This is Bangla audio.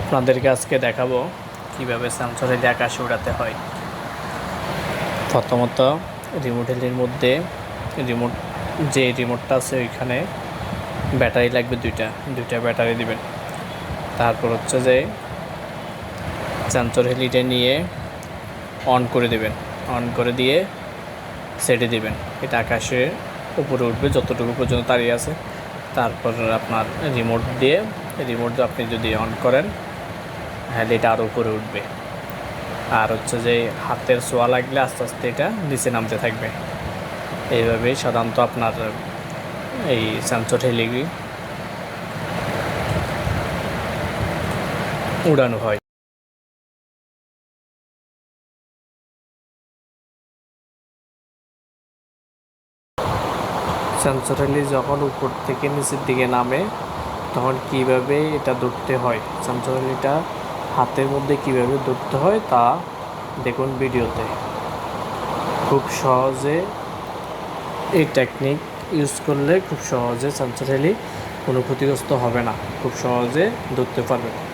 আপনাদেরকে আজকে দেখাবো কীভাবে স্যামসাং হেলি আকাশে উড়াতে হয়। প্রথমত রিমোট হেলির মধ্যে রিমোট যে রিমোটটা আছে ওইখানে ব্যাটারি লাগবে দুইটা দুইটা ব্যাটারি দিবেন। তারপর হচ্ছে যে সেন্সর হেলিটা নিয়ে অন করে দিবেন। অন করে দিয়ে সেটে দিবেন। এটা আকাশে উপরে উঠবে, যতটুকু পর্যন্ত দাঁড়িয়ে আছে। তারপর আপনার রিমোট দিয়ে রিমোট আপনি যদি অন করেন হ্যাঁ এটা আরও উপরে উঠবে। আর হচ্ছে যে হাতের ছোঁয়া লাগলে আস্তে আস্তে এটা নিচে নামতে থাকবে। এইভাবেই সাধারণত আপনার এই সেন্সর হেলি উড়ানো হয়। সেন্সরালি যখন উপর থেকে নিচের দিকে নামে তখন কীভাবে এটা ধরতে হয়? সেন্সরালিটা হাতের মধ্যে কীভাবে ধরতে হয় তা দেখুন ভিডিওতে। খুব সহজে এই টেকনিক ইউজ করলে খুব সহজে সেন্সরালি কোনো ক্ষতিগ্রস্ত হবে না। খুব সহজে ধরতে পারবেন